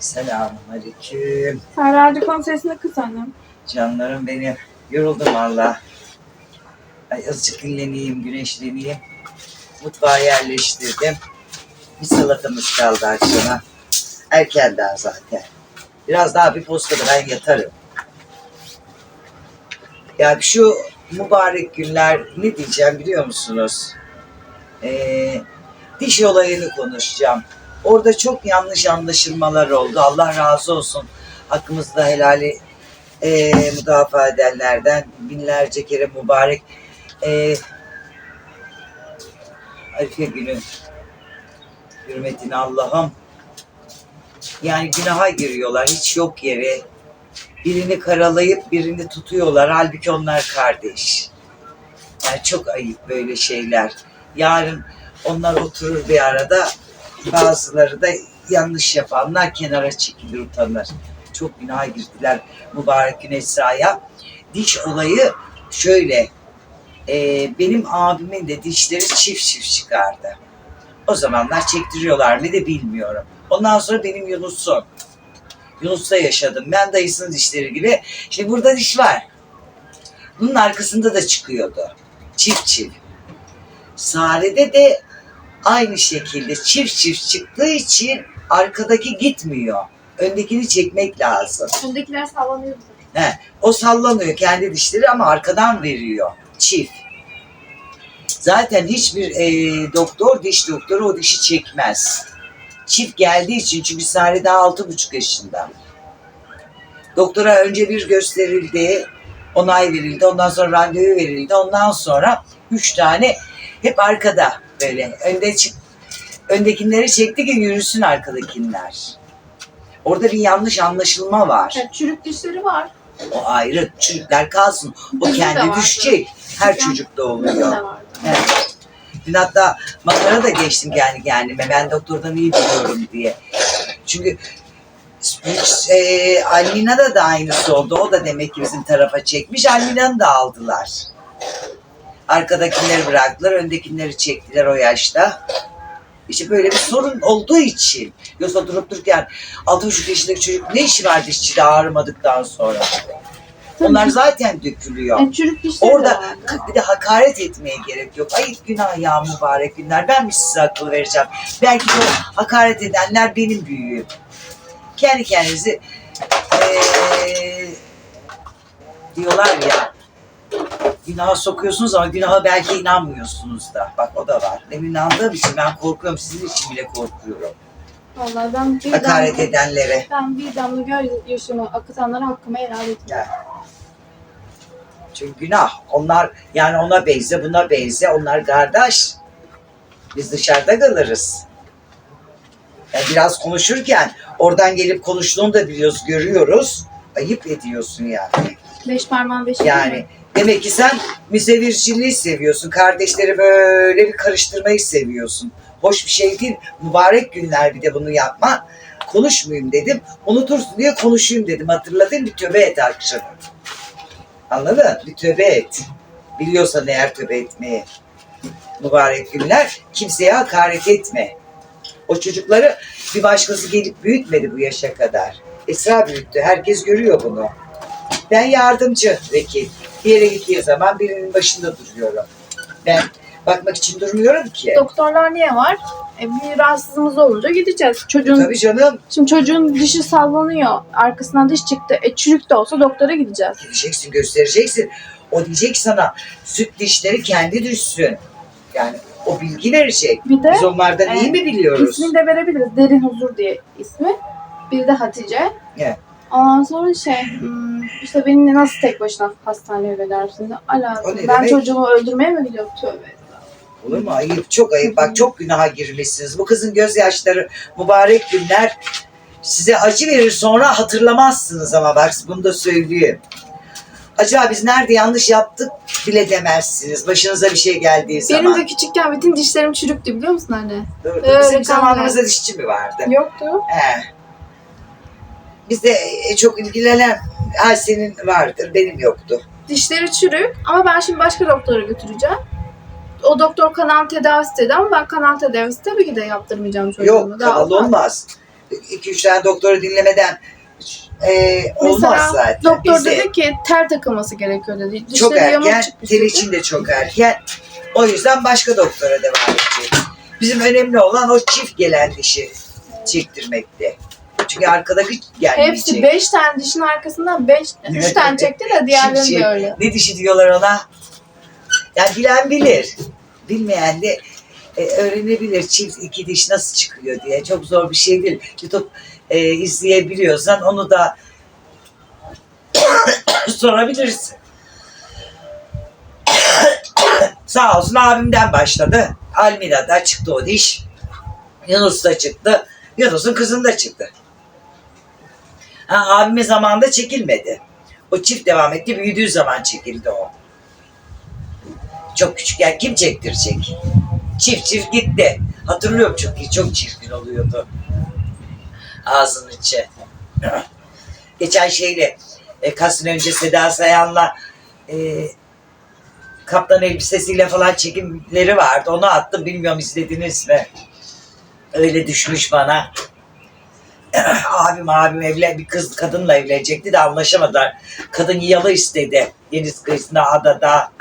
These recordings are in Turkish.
Selamun aleyküm. Sen radyo konsesini kız annem. Canlarım benim. Yoruldum valla. Ay azıcık dinleneyim, güneşleneyim. Mutfağı yerleştirdim. Bir salatamız kaldı akşama. Erken daha zaten. Biraz daha bir postada ben yatarım. Ya şu mübarek günler ne diyeceğim biliyor musunuz? Ee, diş olayını konuşacağım. Orada çok yanlış anlaşılmalar oldu. Allah razı olsun. Hakkımızda helali e, müdafaa edenlerden binlerce kere mübarek e, Arife günü. Hürmetine Allah'ım. Yani günaha giriyorlar hiç yok yere. Birini karalayıp birini tutuyorlar halbuki onlar kardeş. Yani çok ayıp böyle şeyler. Yarın onlar oturur bir arada bazıları da yanlış yapanlar kenara çekilir utanır çok günaha girdiler mübarek gün Esra'ya. Diş olayı şöyle. e, benim abimin de dişleri çift çift çıkardı. O zamanlar çektiriyorlar mı de bilmiyorum. Ondan sonra benim Yunus'um. Yunus'ta yaşadım. Ben dayısının dişleri gibi. Şimdi burada diş var. Bunun arkasında da çıkıyordu. Çift çift. Sare'de de aynı şekilde çift çift çıktığı için arkadaki gitmiyor. Öndekini çekmek lazım. Öndekiler sallanıyor. He, o sallanıyor kendi dişleri ama arkadan veriyor. Çift. Zaten hiçbir e, doktor, diş doktoru o dişi çekmez. Çift geldiği için çünkü Sare daha altı buçuk yaşında. Doktora önce bir gösterildi, onay verildi, ondan sonra randevu verildi, ondan sonra üç tane hep arkada böyle önde çık öndekileri çekti ki yürüsün arkadakiler. Orada bir yanlış anlaşılma var. Evet, çürük dişleri var. O ayrı. Çocuklar kalsın. O Bizim kendi düşecek. Her Bizim- çocukta oluyor. Evet. Dün hatta makara da geçtim kendi kendime. Ben doktordan iyi biliyorum diye. Çünkü e, Almina'da da aynısı oldu. O da demek ki bizim tarafa çekmiş. Almina'nı da aldılar. Arkadakileri bıraktılar. Öndekileri çektiler o yaşta. İşte böyle bir sorun olduğu için. Yoksa durup dururken 6,5 yaşındaki çocuk ne işi var dişçide ağrımadıktan sonra? Onlar zaten dökülüyor. Yani çürük dişleri Orada de bir de hakaret etmeye gerek yok. Ayıp günah ya mübarek günler. Ben mi size akıl vereceğim? Belki de o hakaret edenler benim büyüğüm. Kendi kendinizi eee, diyorlar ya günaha sokuyorsunuz ama günaha belki inanmıyorsunuz da. Bak o da var. Benim inandığım için ben korkuyorum. Sizin için bile korkuyorum. Vallahi ben bir Hakaret damla, edenlere. ben bir damla gözyaşımı akıtanlara hakkımı helal etmiyorum. Çünkü günah. Onlar yani ona benze buna benze. Onlar kardeş. Biz dışarıda kalırız. Yani biraz konuşurken oradan gelip konuştuğunu da biliyoruz, görüyoruz. Ayıp ediyorsun yani. Beş parmağın beşi Yani demek ki sen müsevirciliği seviyorsun. Kardeşleri böyle bir karıştırmayı seviyorsun. Hoş bir şey değil. Mübarek günler bir de bunu yapma. Konuşmayayım dedim. Unutursun diye konuşayım dedim. Hatırladın bir tövbe et akşam. Anladın? Bir tövbe et. Biliyorsan eğer tövbe etmeyi. Mübarek günler. Kimseye hakaret etme. O çocukları bir başkası gelip büyütmedi bu yaşa kadar. Esra büyüttü. Herkes görüyor bunu. Ben yardımcı vekil. Bir yere gittiği zaman birinin başında duruyorum. Ben bakmak için durmuyorum ki. Doktorlar niye var? E, bir rahatsızlığımız olunca gideceğiz. Çocuğun Tabii canım. Şimdi çocuğun dişi sallanıyor. Arkasından diş çıktı. E çürük de olsa doktora gideceğiz. Gideceksin, göstereceksin. O diyecek ki sana süt dişleri kendi düşsün. Yani o bilgi verecek. Bir de Biz onlardan iyi e, mi biliyoruz? ismini de verebiliriz. Derin Huzur diye ismi. Bir de Hatice. Evet. Ondan sonra şey hmm, işte beni nasıl tek başına hastaneye verirsin? Ala O ne ben demek? çocuğumu öldürmeye mi gidiyorum? Tövbe. Olur mu? Ayıp, çok ayıp. Bak çok günaha girmişsiniz. Bu kızın gözyaşları mübarek günler size acı verir sonra hatırlamazsınız ama bak bunu da söyleyeyim. Acaba biz nerede yanlış yaptık bile demezsiniz. Başınıza bir şey geldiği zaman. Benim de küçükken bütün dişlerim çürüktü biliyor musun anne? Dur, Bizim zamanımızda dişçi mi vardı? Yoktu. He. Bizde e, çok ilgilenen ha senin vardır, benim yoktu. Dişleri çürük ama ben şimdi başka doktora götüreceğim. O doktor kanal tedavisi dedi ama ben kanal tedavisi tabii ki de yaptırmayacağım çocuğumu. Yok, Daha kanal olmaz. iki üç tane doktoru dinlemeden e, olmaz Mesela zaten. doktor Bize dedi ki ter takılması gerekiyor dedi. çok Dişleri yamuk erken, ter için de çok erken. O yüzden başka doktora devam edecek. Bizim önemli olan o çift gelen dişi çektirmekti. Çünkü arkadaki gelmeyecek. Hepsi 5 tane dişin arkasından 5 3 tane çekti de diğerlerini Çift, de öyle. Ne dişi diyorlar ona? Yani bilen bilir. Bilmeyen de e, öğrenebilir çift iki diş nasıl çıkıyor diye. Çok zor bir şey değil. YouTube e, izleyebiliyorsan onu da sorabilirsin. Sağ olsun abimden başladı. Almira'da çıktı o diş. Yunus'ta çıktı. Yunus'un kızında çıktı. Ha, abimin zamanında çekilmedi. O çift devam etti. Büyüdüğü zaman çekildi o. Çok küçükken kim çektirecek? Çift çift gitti. Hatırlıyorum çok iyi. Çok çirkin oluyordu. Ağzının içi. Geçen şeyle e, kaç sene önce Seda Sayan'la e, kaptan elbisesiyle falan çekimleri vardı. Onu attım. Bilmiyorum izlediniz mi? Öyle düşmüş bana. abim abim evlen bir kız kadınla evlenecekti de anlaşamadılar. Kadın yalı istedi. Deniz kıyısında adada.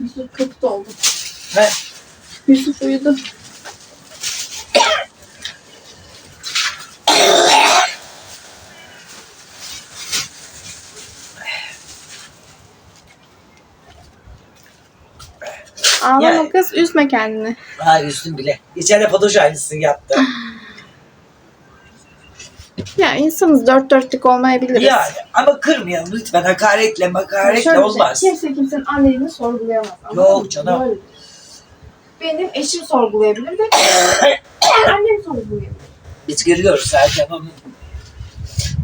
Yusuf kaput oldu. He, Yusuf uyudu. Ağlama Yani- kız, üzme kendini. ha üstüm bile. Geçen de fotoğraf aynısını yaptı. Ya insanız dört dörtlük olmayabiliriz. yani ama kırmayalım lütfen hakaretle makaretle Şöyle bir şey, olmaz. kimse kimsenin anneliğini sorgulayamaz. anladın Yok mı? canım. Böyledir. Benim eşim sorgulayabilir de annem sorgulayabilir. Biz görüyoruz zaten onun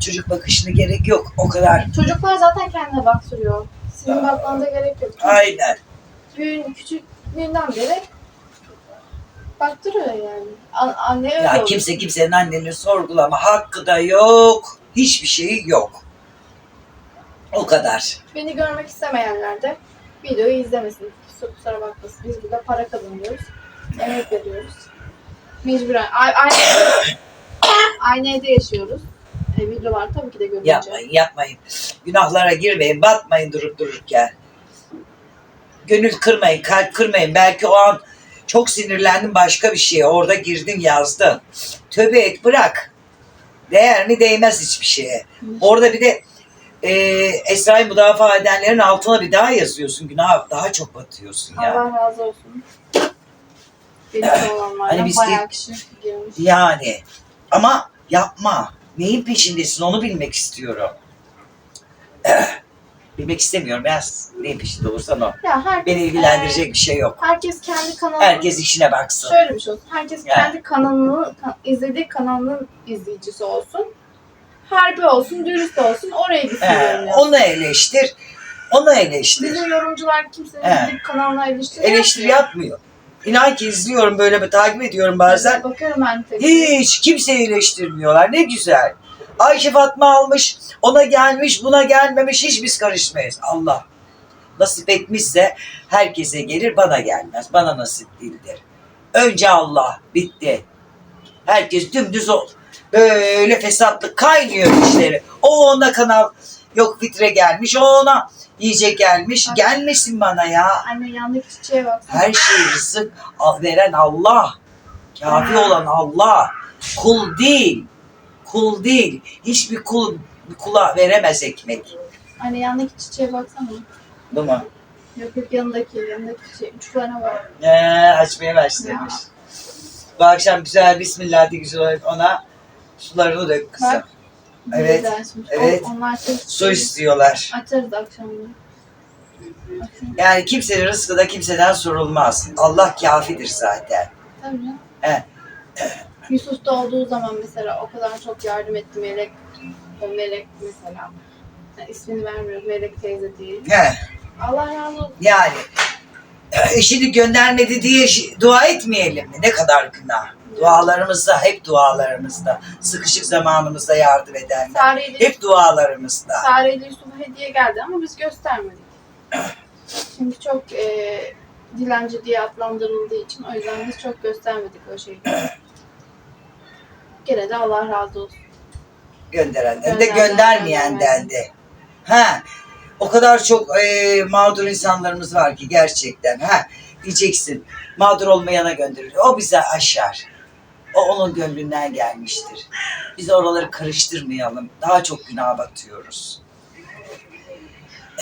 çocuk bakışına gerek yok. O kadar. Çocuklar zaten kendine baktırıyor. Sizin bakmanıza gerek yok. Aynen. Büyüğün küçüklüğünden beri baktırıyor yani. An- anne öyle Ya oluyor. kimse kimsenin anneni sorgulama hakkı da yok. Hiçbir şeyi yok. O kadar. Beni görmek istemeyenler de videoyu izlemesin. Kusura, kusura bakmasın. Biz burada para kazanıyoruz. Emek veriyoruz. Mecburen. A- Aynı, aynı evde yaşıyoruz. E, videolar tabii ki de görünce. Yapmayın yapmayın. Günahlara girmeyin. Batmayın durup dururken. Gönül kırmayın. Kalp kırmayın. Belki o an çok sinirlendin başka bir şeye. Orada girdin yazdın. Tövbe et bırak. Değer mi değmez hiçbir şeye. Orada bir de e, Esra'yı müdafaa edenlerin altına bir daha yazıyorsun. Günah daha çok batıyorsun ya. Allah razı olsun. Benim olanlardan Hani biz bayağı kişi girmiş. Yani ama yapma. Neyin peşindesin onu bilmek istiyorum. Bilmek istemiyorum. Ben neyin peşinde olursan o. Ya herkes, Beni ilgilendirecek bir şey yok. e, herkes kendi kanalını Herkes işine baksın. Şöyle bir şey olsun. Herkes Yani. kendi kanalını, ka- izlediği kanalının izleyicisi olsun. Harbi olsun, dürüst olsun. Oraya gitsin yorumlasın. onu eleştir. Onu eleştir. Bizim yorumcular kimsenin gidip kanalına eleştiri Eleştiri yapmıyor. yapmıyor. İnan ki izliyorum böyle bir takip ediyorum bazen. Bakıyorum ben tek. Hiç kimseyi eleştirmiyorlar. Ne güzel. Ayşe Fatma almış, ona gelmiş, buna gelmemiş. Hiç biz karışmayız. Allah nasip etmişse herkese gelir, bana gelmez. Bana nasip değildir. Önce Allah, bitti. Herkes dümdüz ol. Böyle fesatlık kaynıyor işleri. O ona kanal yok fitre gelmiş, o ona yiyecek gelmiş. Ay. Gelmesin bana ya. Anne yandaki çiçeğe baksana. Her şeyi rızık veren Allah. Kafi olan Allah. Kul değil. Kul değil. Hiçbir kul kula veremez ekmek. Anne yandaki çiçeğe baksana. Değil mi? Yok yok yanındaki, yanındaki çiçeğe. Üç tane var. Ee, açmaya başlamış. Bu akşam güzel bismillah de güzel ona sularını dök kızım. Bak. Evet, evet. On- Onlar Su istiyorlar. Açarız akşamları. Akşam. Yani kimsenin rızkı da kimseden sorulmaz. Allah kafidir zaten. Tabii. He. Yusuf'ta olduğu zaman mesela o kadar çok yardım etti Melek. O Melek mesela. Yani ismini vermiyorum. Melek teyze değil. He. Allah razı olsun. Yani eşini göndermedi diye dua etmeyelim mi? Ne kadar günah. Dualarımızda, hep dualarımızda. Sıkışık zamanımızda yardım edenler. Sare ile, Hep dualarımızda. Sare ile Yusuf'a hediye geldi ama biz göstermedik. Çünkü çok e, dilenci diye adlandırıldığı için o yüzden biz çok göstermedik o şeyi. Gene de Allah razı olsun. Gönderenden de Gönderden, göndermeyenden de. Ha, o kadar çok e, mağdur insanlarımız var ki gerçekten. Ha, diyeceksin mağdur olmayana gönderir. O bize aşar. O onun gönlünden gelmiştir. Biz oraları karıştırmayalım. Daha çok günaha batıyoruz.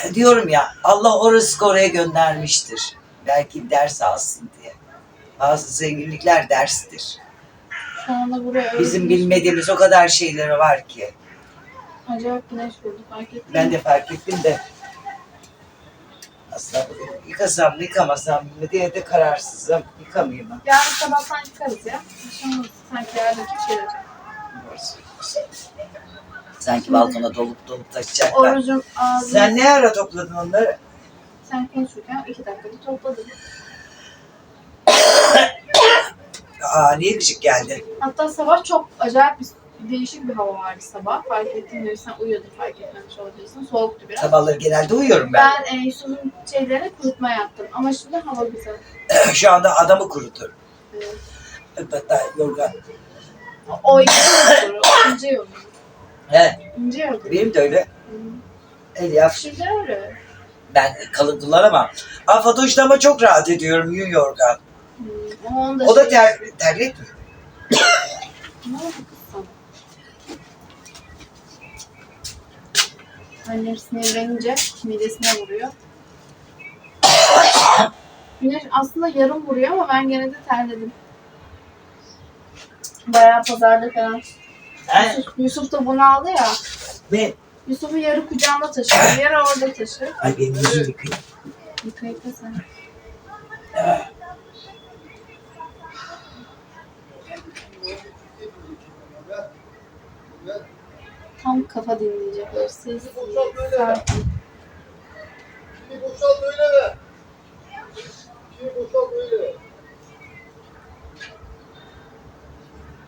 E, Diyorum ya Allah o rızkı oraya göndermiştir. Belki ders alsın diye. Bazı zenginlikler derstir. Şu anda buraya Bizim bilmediğimiz o kadar şeyleri var ki. Acayip güneş vurdu fark ettin Ben de fark ettim de aslında yıkasam mı yıkamasam mı diye de kararsızım. Yıkamayayım mı? Yarın sabahtan çıkarız ya. Akşam sanki kim gelecek? Sanki balkona dolup dolup taşıyacaklar. Orucun ağzını Sen ne ara topladın onları? sen konuşurken iki dakikada topladım. Aa niye gıcık geldi? Hatta sabah çok acayip bir değişik bir hava vardı sabah. Fark ettim de sen uyuyordun fark etmemiş olabilirsin. Soğuktu biraz. Sabahları genelde uyuyorum ben. Ben e, Yusuf'un şeylerini kurutma yaptım. Ama şimdi hava güzel. Şu anda adamı kurutur. Evet. Hatta yorgan. O yorulur. O ince yorulur. He, İnce yorulur. benim de öyle. Hı. El yap. Şimdi öyle. Ben kalın kullanamam. Aa Fatoş'ta ama çok rahat ediyorum yün yorgan. Hı. Ama onu da O da şey- ter, terlik mi? Ne oldu kız sana? Annem sinirlenince midesine vuruyor. Güneş aslında yarım vuruyor ama ben gene de terledim. Bayağı pazarda falan. Yusuf, Yusuf da bunu aldı ya. Ne? Yusuf'u yarı kucağında taşıyor, yarı orada taşıyor. Ay benim yüzüm yıkayayım. Yıkayıp da sen. Tam kafa dinleyecek. Böyle. Bir boşalt öyle ver. Bir boşalt öyle ver.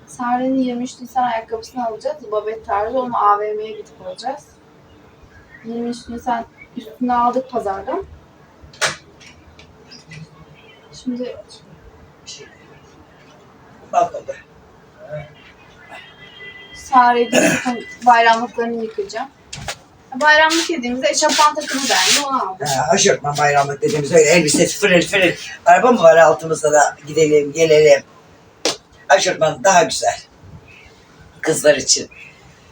Sare'nin 23 Nisan ayakkabısını alacağız. Babet tarzı onu AVM'ye gidip alacağız. 23 Nisan üstüne aldık pazardan. Şimdi Balkonda. De Yusuf'un bayramlıklarını yıkayacağım. Bayramlık dediğimizde eşofman takımı derdi onu aldım. Ha, aşırtma bayramlık dediğimiz öyle elbisesi fırıl fırıl. Araba mı var altımızda da gidelim gelelim. Aşırtman daha güzel. Kızlar için.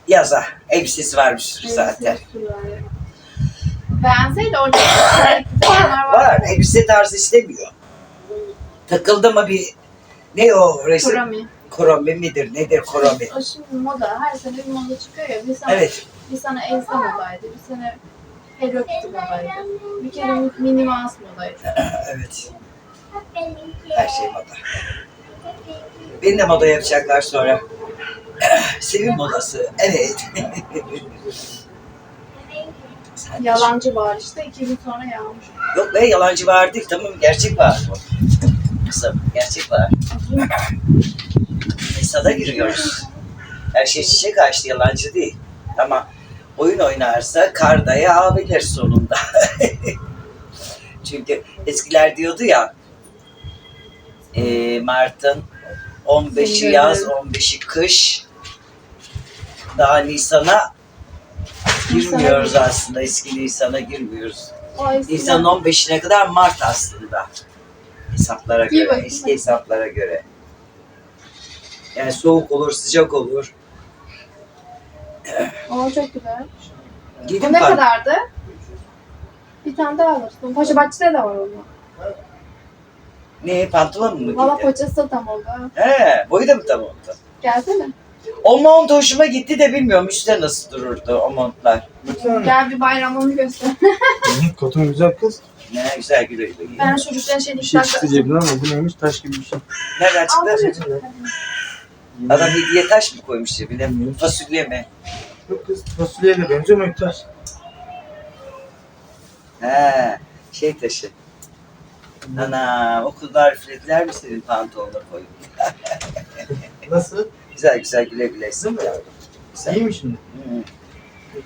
Yaza elbisesi var bir sürü zaten. Beğenseydi orada var. Var elbise tarzı istemiyor. Takıldı mı bir ne o resim? Kurami. Koromi midir nedir koromi? O şimdi moda. Her sene bir moda çıkıyor ya. Bir sene, Evet. bir sene Elsa modaydı. Bir sene Hello Kitty modaydı. Bir kere Minnie Mouse modaydı. evet. Her şey moda. Beni de moda yapacaklar sonra. Sevim modası. Evet. Sen- Yalancı var işte. iki gün sonra yağmış. Yok be yalancı var değil tamam gerçek var. Kızım gerçek var. Mesada giriyoruz. Her şey çiçek açtı yalancı değil. Ama oyun oynarsa kar da yağabilir sonunda. Çünkü eskiler diyordu ya e, Mart'ın 15'i Senin yaz, gönlün. 15'i kış. Daha Nisan'a girmiyoruz aslında. Eski Nisan'a girmiyoruz. Nisan'ın 15'ine kadar Mart aslında. Hesaplara İyi göre, bakayım. eski hesaplara göre. Yani soğuk olur, sıcak olur. O çok güzel. Gidin Bu ne kadardı? Bir tane daha alırsın. Paşa Bahçe'de de var onun. Ne, pantolon mu Valla giydi? paçası da tam oldu. He, boyu da mı tam oldu? Gelsene. O mont hoşuma gitti de bilmiyorum üstte nasıl dururdu o montlar. Baksana. Gel bir bayramını göster. Kotun güzel kız. Ne güzel güle güle giyin. Ben çocukların şeyini Bir şey çıktı cebinden ama bu neymiş? Taş gibi bir şey. Nereden çıktı? Adam hediye taş mı koymuş cebine? Fasulye mi? Yok kız fasulyeye de benziyor ama taş. He, şey taşı. Ana, okullar üflediler mi senin pantolonuna koyup? Nasıl? Güzel güzel güle güle. Değil mi? Güzel. İyi mi şimdi? Hı.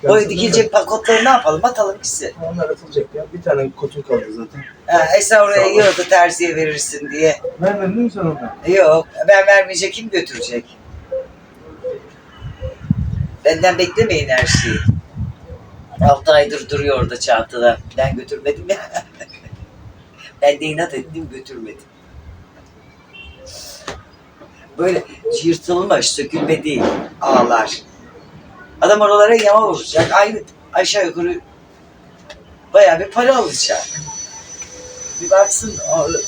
Boya dikilecek pakotları ne yapalım? Atalım gitsin. Onlar atılacak ya. Bir tane kotun kaldı zaten. Ha, Esra oraya yığdı terziye verirsin diye. Vermedin mi sen oradan? Yok ben vermeyecek kim götürecek? Benden beklemeyin her şeyi. Altı aydır duruyor orada çantada. Ben götürmedim ya. ben de inat ettim götürmedim. Böyle yırtılmış, sökülme değil. Ağlar. Adam oralara yama vuracak. Aynı aşağı yukarı bayağı bir para alacak. Bir baksın,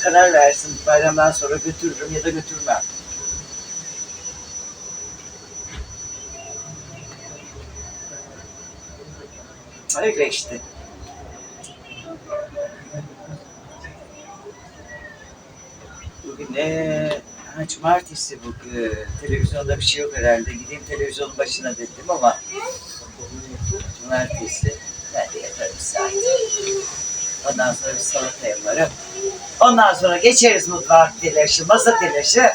karar versin. Bayramdan sonra götürürüm ya da götürmem. Öyle işte. Bugün ne? Ha, cumartesi bugün. Televizyonda bir şey yok herhalde. Gideyim televizyonun başına dedim ama cumartesi. Ben de yaparım zaten. Ondan sonra bir salata yaparım. Ondan sonra geçeriz mutfak telaşı, masa telaşı.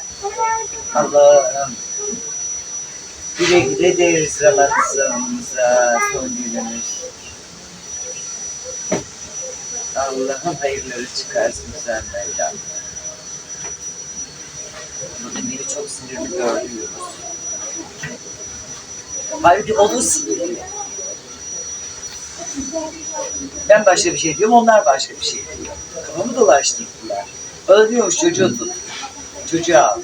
Allah'ım. Güle güle deriz Ramazanımıza son günümüz. Allah'ım hayırları çıkarsın sen Mevlam. Çok sinirli gördü Yunus. Halbuki onun sinirli. Ben başka bir şey diyorum, onlar başka bir şey diyor. Kafamı dolaştırdılar. Bana diyormuş çocuğu tut. Çocuğu al.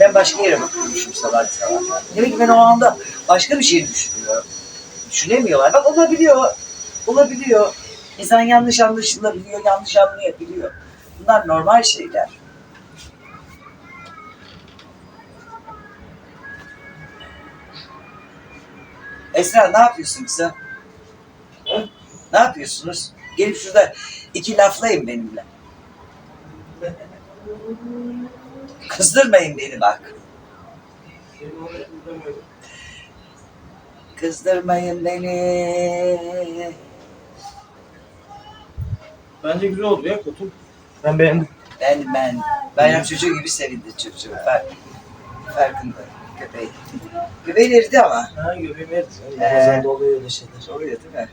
Ben başka yere bakıyormuşum sabah sabah. Demek ki ben o anda başka bir şey düşünüyorum. Düşünemiyorlar. Bak olabiliyor. Olabiliyor. İnsan yanlış anlaşılabiliyor, yanlış anlayabiliyor. Bunlar normal şeyler. Esra ne yapıyorsun kızım? Hı? Ne yapıyorsunuz? Gelip şurada iki laflayın benimle. Kızdırmayın beni bak. Kızdırmayın beni. Bence güzel oldu ya kotun. Ben beğendim. Ben ben bayram çocuğu gibi sevindi çocuğu. Fark, farkında Köpeği eridi ama. Ha göbeğim erdi. Ee. Ramazan'da oluyor öyle şeyler. Oluyor değil mi?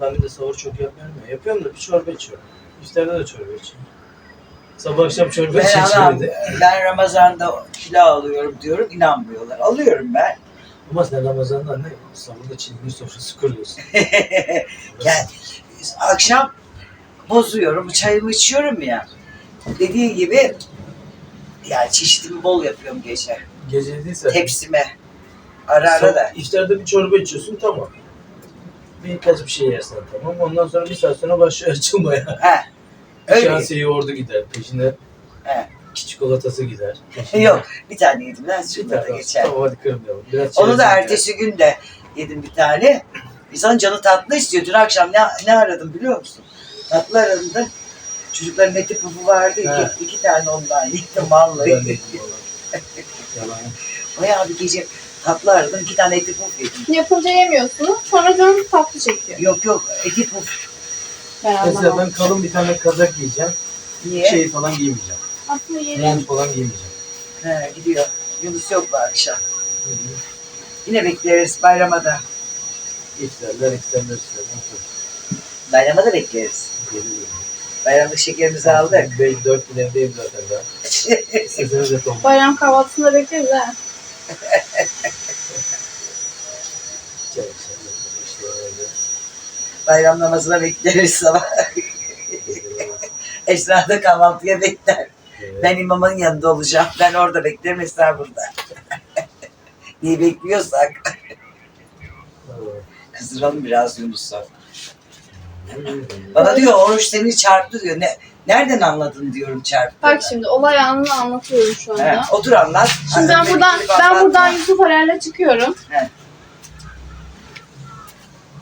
Ben bir de sahur çok yapmıyorum ya. Yapıyorum da bir çorba içiyorum. İftarte de çorba içiyorum. Sabah akşam çorba Ben, içiyorum. bir de. ben Ramazan'da kilo alıyorum diyorum inanmıyorlar. Alıyorum ben. Ama sen Ramazan'da ne? Sahurda çilgin sofrası kuruyorsun. Gel. Akşam bozuyorum, çayımı içiyorum ya. Dediği gibi yani çeşitimi bol yapıyorum gece. Gece değilse. Tepsime. Ara ara da. İftarda bir çorba içiyorsun tamam. Birkaç bir şey yersen tamam. Ondan sonra bir saat sonra başlıyor açılmaya. He. Öyle. Şansı yoğurdu gider. Peşine He. çikolatası gider. Peşine Yok bir tane yedim lan şurada da geçer. Tamam hadi kırmayalım. Biraz Onu da çerezlik ertesi gün de yedim bir tane. İnsan canı tatlı istiyor. Dün akşam ne, ne aradım biliyor musun? Tatlı aradım da çocukların eti pufu vardı. He. İki, iki tane ondan yıktım Ben de vallahi. yedim onu. Yalan. Bayağı bir gece tatlı aradım. iki tane eti puf yedim. Yapınca yemiyorsunuz. Sonra canınız tatlı çekiyor. Yok yok eti puf. Ben Mesela ben kalın bir tane kazak giyeceğim. Niye? Şey falan giymeyeceğim. Aslında yeni. Mont falan giymeyeceğim. He, gidiyor. Yunus yok bu akşam. Yine bekleriz bayrama da. İftarlar, iftarlar, iftarlar. Bayrama da bekleriz. Geliyor. Bayramlık şekerimizi aldık. Ben 4 bin evdeyim zaten. Siziniz de tomba. Bayram kahvaltısında bekleriz ha. Bayram namazına bekleriz sabah. Esra da kahvaltıya bekler. Evet. Ben imamın yanında olacağım. Ben orada beklerim Esra burada. Niye bekliyorsak. Kızdıralım biraz Yunus'u. Bana diyor oruç seni çarptı diyor. Ne, nereden anladın diyorum çarptı. Bak şimdi olay anını anlatıyorum şu anda. He, otur anlat. Şimdi ben buradan ben anlatma. buradan Yusuf Arel'le çıkıyorum. He.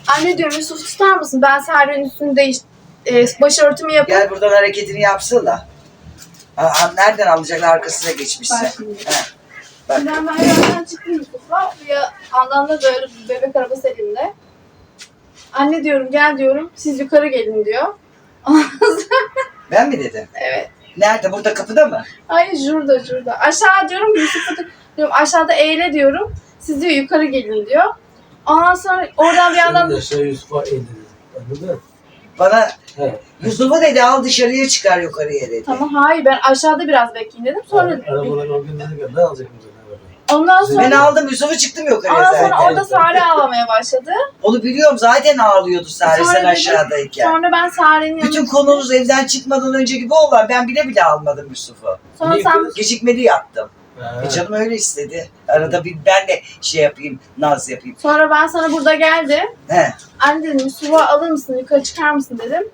Anne diyorum Yusuf tutar mısın? Ben Serra'nın üstünü değiş e, başörtümü yapıp Gel buradan hareketini yapsana. Aa, nereden alacak arkasına geçmişse. Bak şimdi. He. Bak. Şimdi ben merdivenden çıktım Yusuf'la. Ya andan da böyle bir bebek arabası elimde. Anne diyorum gel diyorum. Siz yukarı gelin diyor. Ben mi dedim? evet. Nerede? Burada kapıda mı? Hayır şurada şurada. Aşağı diyorum Yusuf'a diyorum aşağıda eğle diyorum. Siz diyor yukarı gelin diyor. Ondan sonra oradan bir Sen yandan de aşağı Yusuf'a eğdi Anladın mı? Bana He. Yusuf'u dedi al dışarıya çıkar yukarıya dedi. tamam hayır ben aşağıda biraz bekleyeyim dedim. Sonra Arabalar o gün ne alacak mısın arabayı? Ondan sonra Ben aldım Yusuf'u çıktım yukarıya ondan sonra orada Sare ağlamaya başladı. Onu biliyorum zaten ağlıyordu Sare Sonra sen dedim- aşağıdayken. Sonra ben Sare'nin yanına Bütün konunuz evden çıkmadan önce gibi olan ben bile bile almadım Yusuf'u. Sonra sen? Gecikmeli yaptım. Ha. E canım öyle istedi. Arada bir ben de şey yapayım, naz yapayım. sonra ben sana burada geldi. He, Anne dedim Yusuf'u alır mısın yukarı çıkar mısın dedim.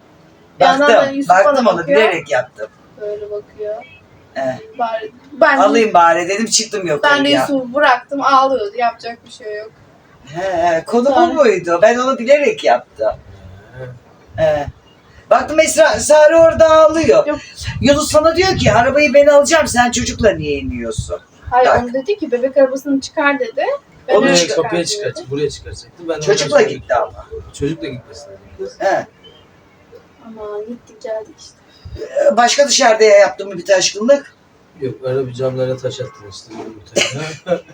Bir yandan da baktım, Yusuf baktım bana onu bakıyor. bilerek yaptım. Böyle bakıyor. He. Bari, ben, Alayım bari dedim çıktım ben de yukarıya. Yusuf'u bıraktım ağlıyordu. Yapacak bir şey yok. He, konu bu muydu? Ben onu bilerek yaptım. He. Baktım Esra, Sare orada ağlıyor. Yok. Yunus sana diyor ki arabayı ben alacağım sen çocukla niye iniyorsun? Hayır Bak. onu dedi ki bebek arabasını çıkar dedi. Ben Onu öyle Oraya çıkar- kapıya çıkar dedi. çıkaracaktı. Buraya çıkaracaktı. Ben Çocukla gitti ama. Çocukla gitmesin. He. Ama gittik geldik işte. Başka dışarıda yaptın mı bir taşkınlık? Yok öyle bir camlara taş attın işte.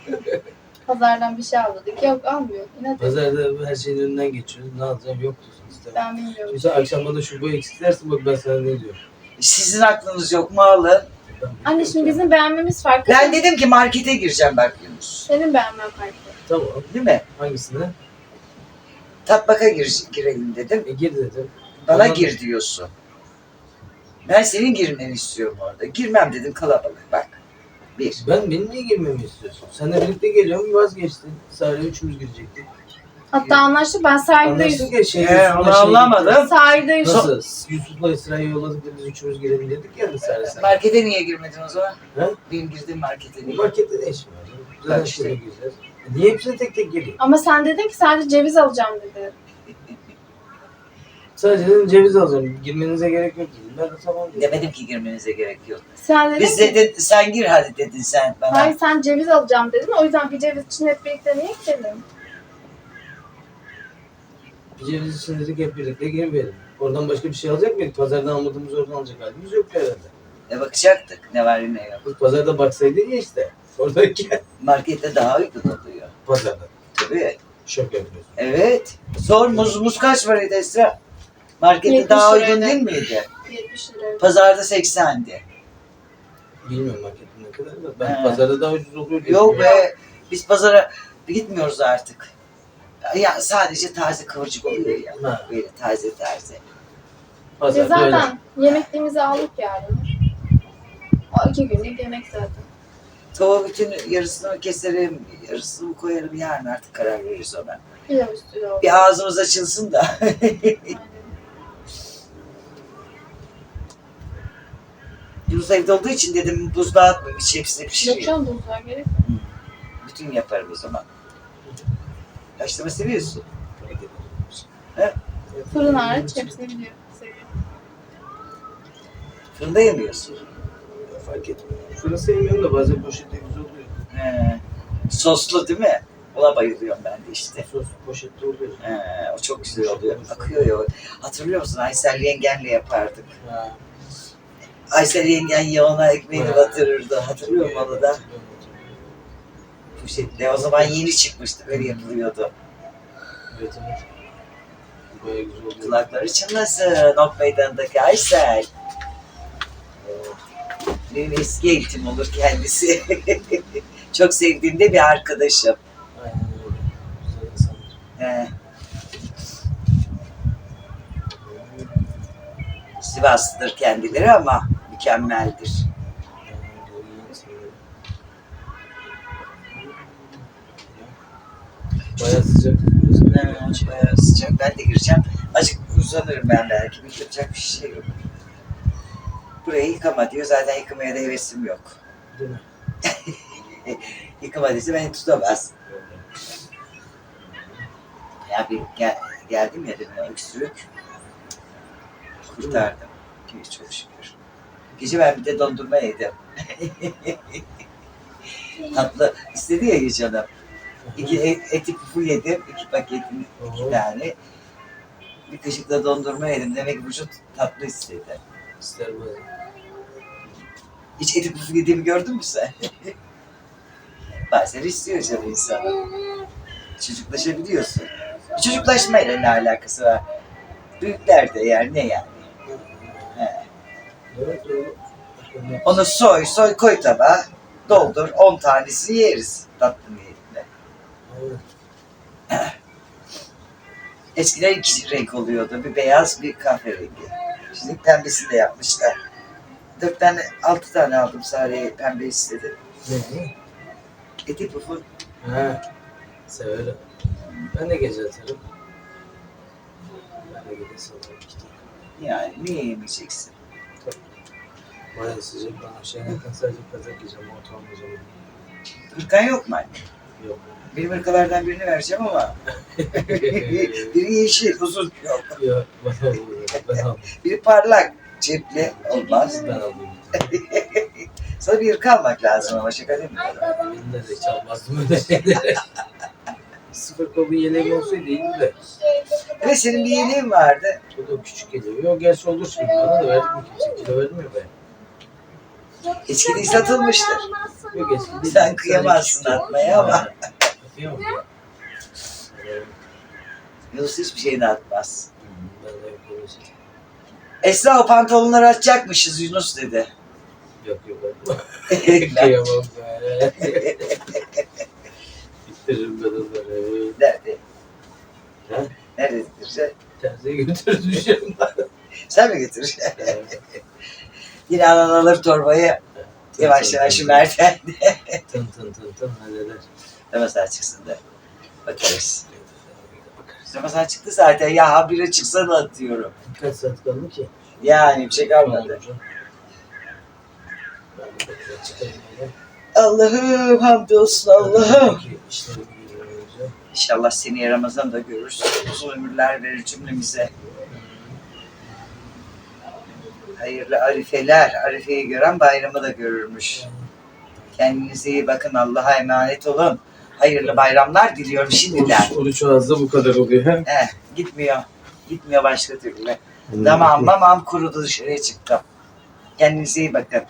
Pazardan bir şey almadık. Yok almıyor. İnat. Pazarda her şeyin önünden geçiyoruz. Ne alacağım yok diyorsun işte. Ben bilmiyorum. Sen akşam bana şu boyu eksik dersin bak ben sana ne diyorum. Sizin aklınız yok mu alın? Anne şimdi bizim beğenmemiz farklı. Ben dedim ki markete gireceğim bak Yunus. Senin beğenmen farklı. Tamam. Değil mi? Hangisine? Tatbaka gir, girelim dedim. E gir dedim. Bana Tamam. gir diyorsun. Ben senin girmeni istiyorum orada. Girmem dedim kalabalık bak. Bir. Ben benim niye girmemi istiyorsun? Seninle birlikte geliyorum vazgeçtin. Sadece üçümüz girecektik. Hatta anlaştık. Ben sahilde Anlaştık ya şey. Ee, Yusuf'la onu şey anlamadım. Sahilde gittik. Yusuf. Nasıl? Yusuf'la İsra'yı yolladık da biz üçümüz girelim dedik ya dışarı sen. Markete niye girmedin o zaman? He? Benim girdiğim markete niye? Markette ne işin var? Zaten Bak işte. gireceğiz. E Niye hepsine tek tek geliyor? Ama sen dedin ki sadece ceviz alacağım dedi. Sadece dedim ceviz alacağım. Girmenize gerek yok dedim. Ben de tamam dedim. Demedim ki girmenize gerek yok. Sen dedin Biz ki, dedin sen gir hadi dedin sen bana. hayır sen ceviz alacağım dedin. O yüzden bir ceviz için hep birlikte niye gidelim? Bir ceviz için dedik hep birlikte girmeyelim. Oradan başka bir şey alacak mıydık? Pazardan almadığımız oradan alacak halimiz yok herhalde. Ne bakacaktık ne var ne yok. Biz pazarda baksaydın ya işte. Oradaki Markette daha uygun oluyor. pazarda. Tabii. Şok yapıyorsun. Evet. Sor muz, muz kaç paraydı Esra? Markette 70 daha uygun liraydı. değil miydi? 70 lira. Pazarda 80'di. Bilmiyorum marketin ne kadar da. Ben He. pazarda daha ucuz oluyor diye Yok düşünüyorum. be. Biz pazara gitmiyoruz artık. Ya sadece taze kıvırcık oluyor ya. Ha. Böyle taze taze. Biz Pazarda öyle. zaten yemekliğimizi aldık yani. O iki günlük yemek zaten. Tavuğu bütün yarısını keserim, yarısını koyarım yarın artık karar veririz ona. Pilav üstü oldu. Bir ağzımız açılsın da. Yunus evde olduğu için dedim buzluğa atmayayım hiç hepsini Yok pişireyim. canım buzluğa gerek. Bütün yaparım o zaman. Haşlama seviyorsun. Fırın hariç hepsini biliyor. Seviyor. Fırında yemiyorsun. Fark etmiyor. Fırın sevmiyorum da bazen poşette güzel oluyor. He. Soslu değil mi? Ona bayılıyorum ben de işte. Sos poşette oluyor. He, o çok güzel oluyor. Akıyor ya. Hatırlıyor musun? Aysel yengenle yapardık. Ha. Aysel yengen yağına ekmeğini batırırdı. Hatırlıyor musun onu da? Poşetle. O zaman yeni çıkmıştı. Böyle yapılıyordu. Evet evet. Bayağı güzel oluyor. Kulakları çınlasın. Ok meydanındaki Aysel. Benim eski eğitim olur kendisi. Çok sevdiğim de bir arkadaşım. Aynen öyle. Güzel insanlar. He. Sivaslıdır kendileri ama mükemmeldir. Bayağı sıcak. Evet, bayağı sıcak. Ben de gireceğim. Azıcık uzanırım ben belki. Bir yapacak bir şey yok. Burayı yıkama diyor. Zaten yıkamaya da hevesim yok. Değil mi? Yıkama dese beni tutamaz. Ya bir gel, geldim ya dedim öksürük. Kurtardım. Çok şükür. Gece ben bir de dondurma yedim. Tatlı istedi ya Yüce Hanım. İki e- eti pufu yedim. iki paketini, iki tane. Bir kaşık da dondurma yedim. Demek ki vücut tatlı istedi. İster bazen. Hiç eti pufu yediğimi gördün mü sen? Bazen istiyor canım insan. Çocuklaşabiliyorsun. Çocuklaşmayla ne alakası var? Büyükler de yani ne yani? Onu soy soy koy tabağa. Doldur 10 tanesini yeriz tatlı niyetine. Evet. Eskiden iki renk oluyordu. Bir beyaz bir kahverengi. Şimdi pembesini de yapmışlar. Dört tane, altı tane aldım Sare'ye pembe istedi. Ne? Eti pufu. Ha. Severim. Ben de gece atarım. Ben de gece salarım. Yani niye yemeyeceksin? Bayağı sıcak bana şey yakın sadece kazak giyeceğim, mont almayacağım. Hırkan yok mu anne? Yok. Benim hırkalardan birini vereceğim ama biri yeşil, uzun yok. Yok. Ben aldım. Biri parlak, cepli olmaz. Ben aldım. Sana bir hırka almak lazım ama şaka değil mi? Benim de hiç almazdım öyle şeyleri. Sıfır kobu yeleğim olsaydı iyiydi de. Evet senin bir yeleğin vardı. O da küçük geliyor. Yok gerçi olur şimdi. Bana da verdik mi kimse? Kilo verdim ya ben. Eskiden satılmıştır. Yok eski değil. Sen kıyamazsın atmaya ama. Yunus hiçbir şeyini atmaz. Esra o pantolonları açacakmışız Yunus dedi. Yok yok. Kıyamam be. Ben onları. Nerede? Ha? Nerede? Terziye düşerim. Sen mi getireceksin? Yine anan alır torbayı yavaş yavaş merten. Tın tın tın tın halleder. Ramazan çıksın da bakarız. Ramazan çıktı zaten ya habire çıksa da atıyorum. Kaç saat kaldı ki? Yani bir şey kalmadı. Allah'ım hamdolsun Allah'ım. İnşallah seni Ramazan da görürüz. Uzun ömürler verir cümlemize. Hayırlı arifeler. Arifeyi gören bayramı da görürmüş. Kendinize iyi bakın. Allah'a emanet olun. Hayırlı bayramlar diliyorum şimdiden. Oruç, oruç ağızda bu kadar oluyor. He? He, gitmiyor. Gitmiyor başka türlü. Tamam mamam kurudu dışarıya çıktım. Kendinize iyi bakın.